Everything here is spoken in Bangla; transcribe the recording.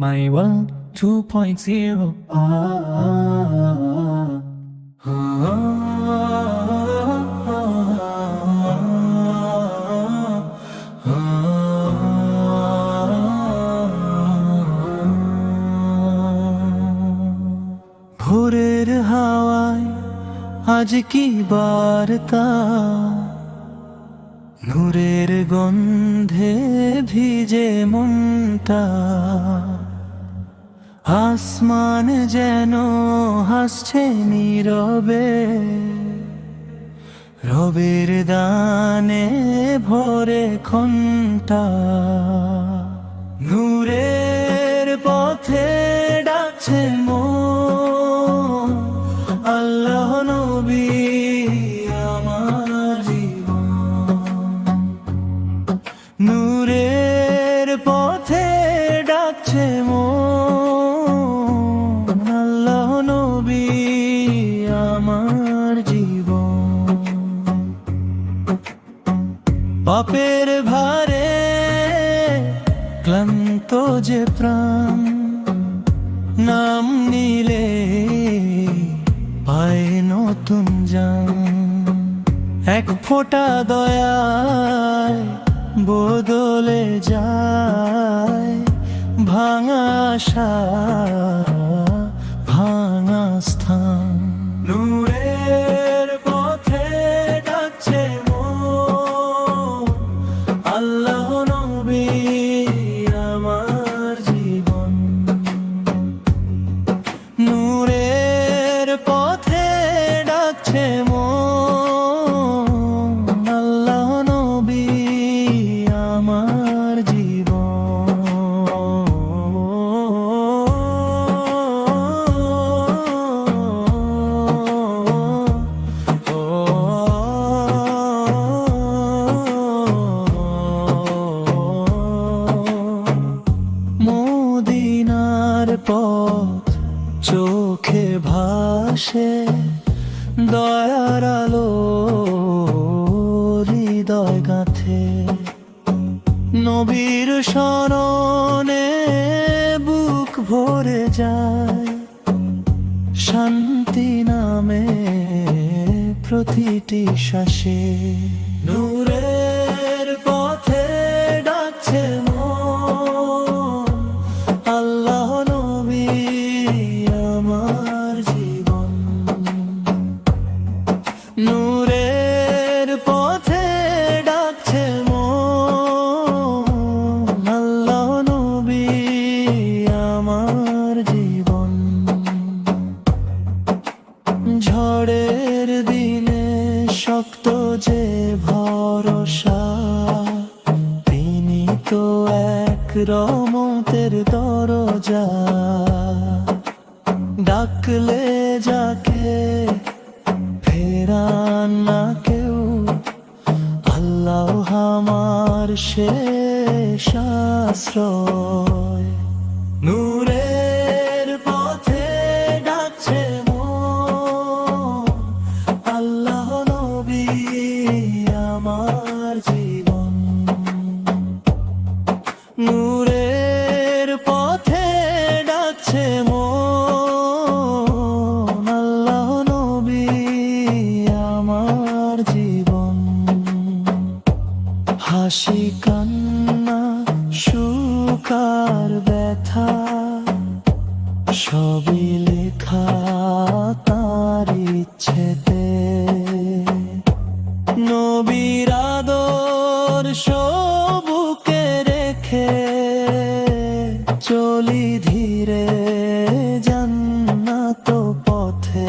My world 2.0 ah, ah, ভোরের হাওয়ায় আজ কি বার্তা? নূরের গন্ধে ভিজে মনটা। আসমান যেন হাসছে নীরবে রবের দানে ভরে খন্টা নূরের পথে ডাকছে মন। পাপের ভারে ক্লান্ত যে প্রাণ, নাম নিলে পায় নতুন জান। এক ফোঁটা দয়ায় বদলে যায় ভাঙা মদিনার পথ চোখে ভাসে, দয়ার আলো হৃদয় গাথে নবীর স্মরণে বুক ভরে যায়, শান্তি নামে প্রতিটি শ্বাসে। নূরের তো এক রমতের দরজা। ডাকলে যাকে ফেরান না কেউ আল্লাহ হামার শেষ আশ্রয়। নূরের ব্যথা সবই লেখা তার ইচ্ছেতে। নবীর আদর্শ বুকে রেখে চলি ধীরে জান্নাত পথে।